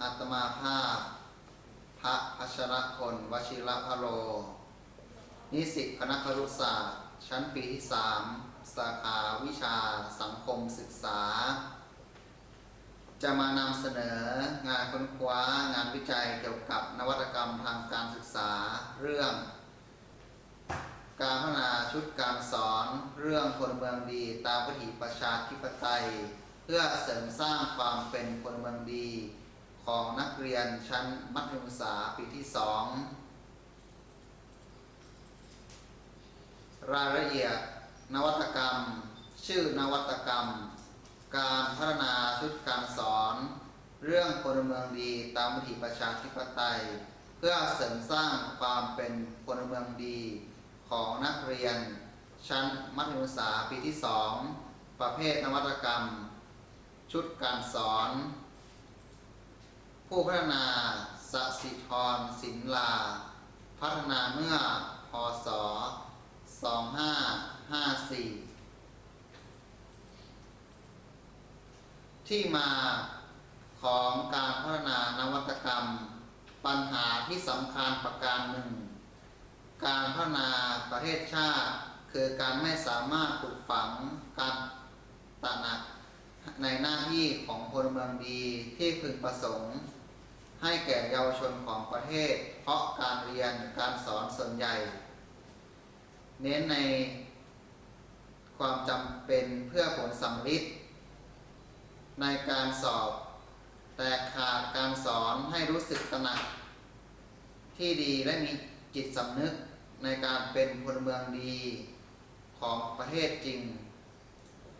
อาตมาภาพ พระพัชรพลวชิรพโรนิสิตคณะครุศาสตร์ ชั้นปีที่สามสาขาวิชาสังคมศึกษา จะมานำเสนองานค้นคว้างานวิจัยเกี่ยวกับนวัตกรรมทางการศึกษาเรื่อง การพัฒนาชุดการสอนเรื่องพลเมืองดีตามวิถีประชาธิปไตย เพื่อเสริมสร้างความเป็นพลเมืองดี ของนักเรียนชั้นมัธยมศึกษาปีที่สองรายละเอียด นวัตกรรม ชื่อนวัตกรรม การพัฒนาชุดการสอน เรื่องพลเมืองดีตามวิถีประชาธิปไตย เพื่อเสริมสร้างความเป็นพลเมืองดีของนักเรียน ชั้นมัธยมศึกษาปีที่สองประเภทนวัตกรรม ชุดการสอน ผู้พัฒนาสสิธรสินลา พัฒนาเมื่อ พศ 2554 ที่มาของการพัฒนานวัตกรรม ปัญหาที่สำคัญประการหนึ่ง การพัฒนาประเทศชาติ คือการไม่สามารถปลูกฝังการตระหนักในหน้าที่ของพลเมืองดีที่พึงประสงค์ ให้แก่เยาวชนของประเทศ เพราะการเรียนการสอนส่วนใหญ่ เน้นในความจำเป็นเพื่อผลสำลิดในการสอบ แต่ขาดการสอนให้รู้สึกตระหนัก ที่ดีและมีจิตสำนึกในการเป็นพลเมืองดีของประเทศจริง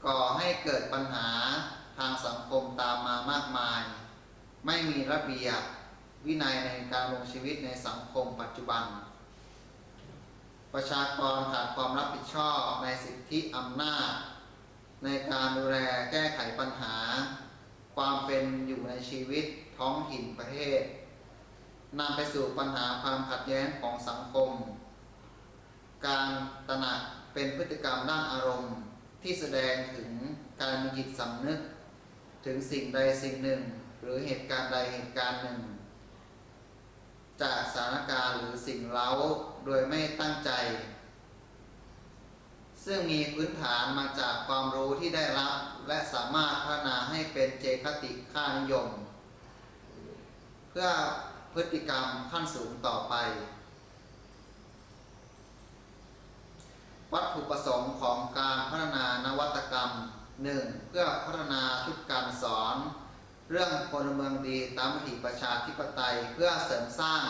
ก่อให้เกิดปัญหาทางสังคมตามมามากมาย ไม่มีระเบียบวินัยในการลงชีวิตในสังคมปัจจุบัน ประชากรขาดความรับผิดชอบในสิทธิอำนาจ ในการดูแลแก้ไขปัญหา ความเป็นอยู่ในชีวิตท้องถิ่นประเทศนำไปสู่ปัญหาความขัดแย้งของสังคม การตระหนักเป็นพฤติกรรมด้านอารมณ์ ที่แสดงถึงการมีจิตสำนึก ถึงสิ่งใดสิ่งหนึ่ง รือเหตุการณ์ใดเหตุการณ์หนึ่ง จากสถานการณ์หรือสิ่งเล้าโดยไม่ตั้งใจ ซึ่งมีพื้นฐานมาจากความรู้ที่ได้รับ และสามารถพัฒนาให้เป็นเจคติค่านิยม เพื่อพฤติกรรมขั้นสูงต่อไป วัตถุประสงค์ของการพัฒนานวัตกรรม 1. เพื่อพัฒนาชุดการสอน เรื่องพลเมืองดีตามวิประชาธิปไตยเพื่อเสริมสร้าง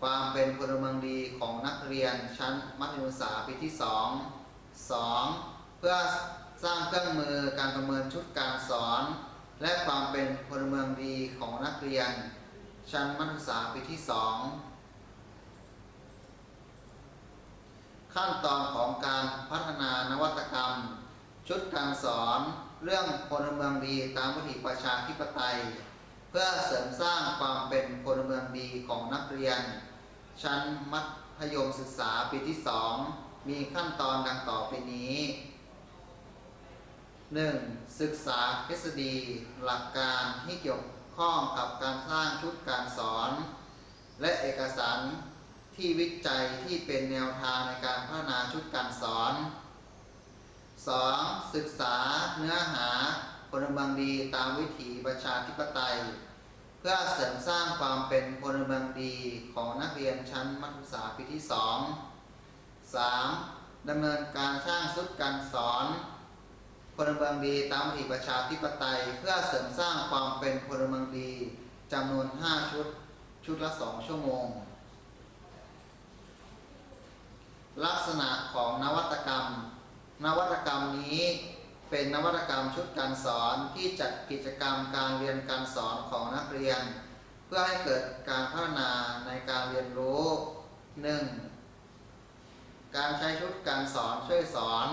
ความเป็นพลเมืองดีของนักเรียนชั้นมัธยมศึกษาปีที่ 2 2. เพื่อสร้างเครื่องมือการประเมินชุดการสอน และความเป็นพลเมืองดีของนักเรียน ชั้นมัธยมศึกษาปีที่ 2 ขั้นตอนของการพัฒนานวัตกรรม ชุดการสอน เรื่องพลเมืองดีตามวิถีประชาธิปไตย เพื่อเสริมสร้างความเป็นพลเมืองดีของนักเรียน ชั้นมัธยมศึกษาปีที่ 2 มีขั้นตอนดังต่อไปนี้ 1. ศึกษาทฤษฎี หลักการที่เกี่ยวข้องกับการสร้างชุดการสอน และเอกสารที่วิจัยที่เป็นแนวทางในการพัฒนาชุดการสอน 2. ศึกษาเนื้อหาพลเมืองดีตามวิถีประชาธิปไตย เพื่อเสริมสร้างความเป็นพลเมืองดีของนักเรียนชั้นมัธยมศึกษาปีที่ 2 3. ดำเนินการสร้างชุดการสอนพลเมืองดีตามวิถีประชาธิปไตย เพื่อเสริมสร้างความเป็นพลเมืองดีจำนวน 5 ชุด ชุดละ 2 ชั่วโมง ลักษณะของนวัตกรรม นวัตกรรมนี้เป็นนวัตกรรมชุดการสอนที่จัดกิจกรรมการเรียนการสอนของนักเรียน เพื่อให้เกิดการพัฒนาในการเรียนรู้ 1. การใช้ชุดการสอนช่วยสอน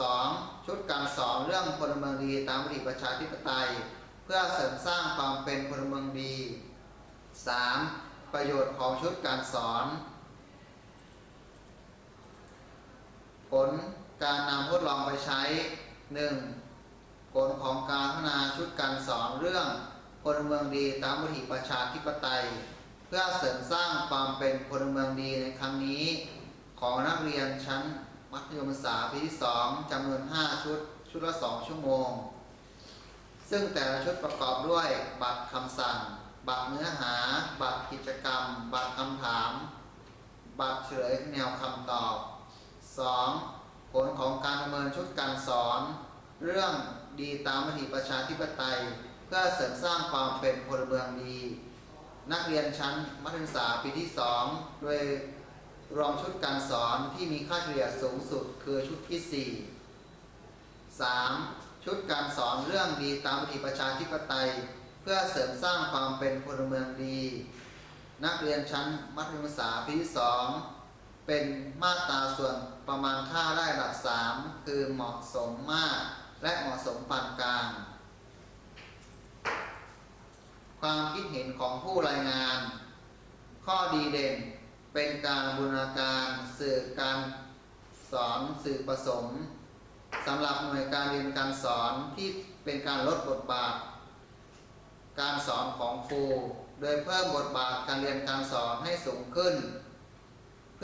2. ชุดการสอนเรื่องพลเมืองดีตามวิถีประชาธิปไตย เพื่อเสริมสร้างความเป็นพลเมืองดี 3. ประโยชน์ของชุดการสอน ผล การนำทดลองไปใช้ 1. ผลของการพัฒนาชุดการสอนเรื่องพลเมืองดีตามวิถีประชาธิปไตย เพื่อเสริมสร้างความเป็นพลเมืองดีในครั้งนี้ ของนักเรียนชั้นมัธยมศึกษาปีที่2จำนวน 5 ชุด ชุดละ 2 ชั่วโมง ซึ่งแต่ละชุดประกอบด้วย บัตรคำสั่ง บัตรเนื้อหา บัตรกิจกรรม บัตรคำถาม บัตรเฉลยแนวคำตอบ 2. ผลของการประเมินชุดการสอน เรื่องดีตามมติประชาธิปไตย เพื่อเสริมสร้างความเป็นพลเมืองดี นักเรียนชั้นมัธยมศึกษาปีที่ 2 โดยรองชุดการสอนที่มีค่าเฉลี่ยสูงสุดคือชุดที่ 4 3. ชุดการสอนเรื่องดีตามมติประชาธิปไตย เพื่อเสริมสร้างความเป็นพลเมืองดี นักเรียนชั้นมัธยมศึกษาปีที่ 2 เป็นมาตราส่วนประมาณค่าได้ระดับ3คือเหมาะสมมาก และเหมาะสมปานกลาง ความคิดเห็นของผู้รายงาน ข้อดีเด่นเป็นการบูรณาการสื่อการสอนสื่อผสมสำหรับหน่วยการเรียนการสอนที่เป็นการลดบทบาท การสอนของครู โดยเพิ่มบทบาทการเรียนการสอนให้สูงขึ้น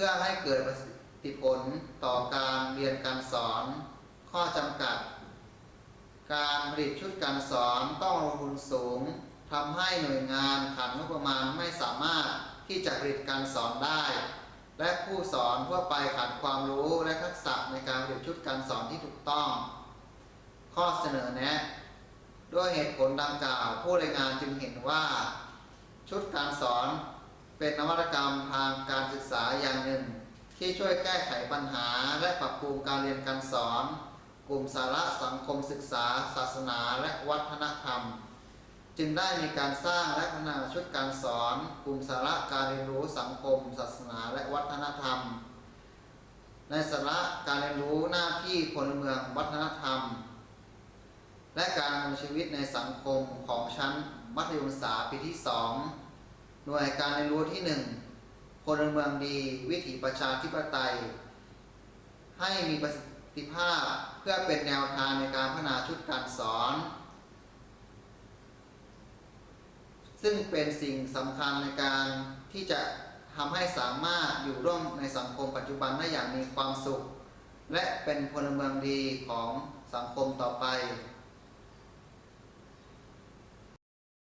พื่อให้เกิดประสิทธิผลต่อการเรียนการสอน ข้อจำกัด การผลิตชุดการสอนต้องลงทุนสูงทำให้หน่วยงานขาดงบประมาณไม่สามารถที่จะผลิตการสอนได้ และผู้สอนทั่วไปขาดความรู้และทักษะในการผลิตชุดการสอนที่ถูกต้อง ข้อเสนอแนะ ด้วยเหตุผลดังกล่าว ผู้รายงานจึงเห็นว่า ชุดการสอน เป็นนวัตกรรมทางการศึกษาอย่างหนึ่ง ที่ช่วยแก้ไขปัญหาและปรับปรุงการเรียนการสอน กลุ่มสาระสังคมศึกษา ศาสนาและวัฒนธรรม จึงได้มีการสร้างและพัฒนาชุดการสอน กลุ่มสาระการเรียนรู้สังคม ศาสนาและวัฒนธรรม ในสาระการเรียนรู้หน้าที่พลเมืองวัฒนธรรม และการดำเนินชีวิตในสังคมของชั้นมัธยมศึกษาปีที่2ห น่วยการเรียนรู้ที่ 1 พลเมืองดี วิถีประชาธิปไตย ให้มีประสิทธิภาพเพื่อเป็นแนวทางในการพัฒนาชุดการสอน ซึ่งเป็นสิ่งสำคัญในการที่จะทำให้สามารถอยู่ร่วมในสังคมปัจจุบันได้อย่างมีความสุข และเป็นพลเมืองดีของสังคมต่อไป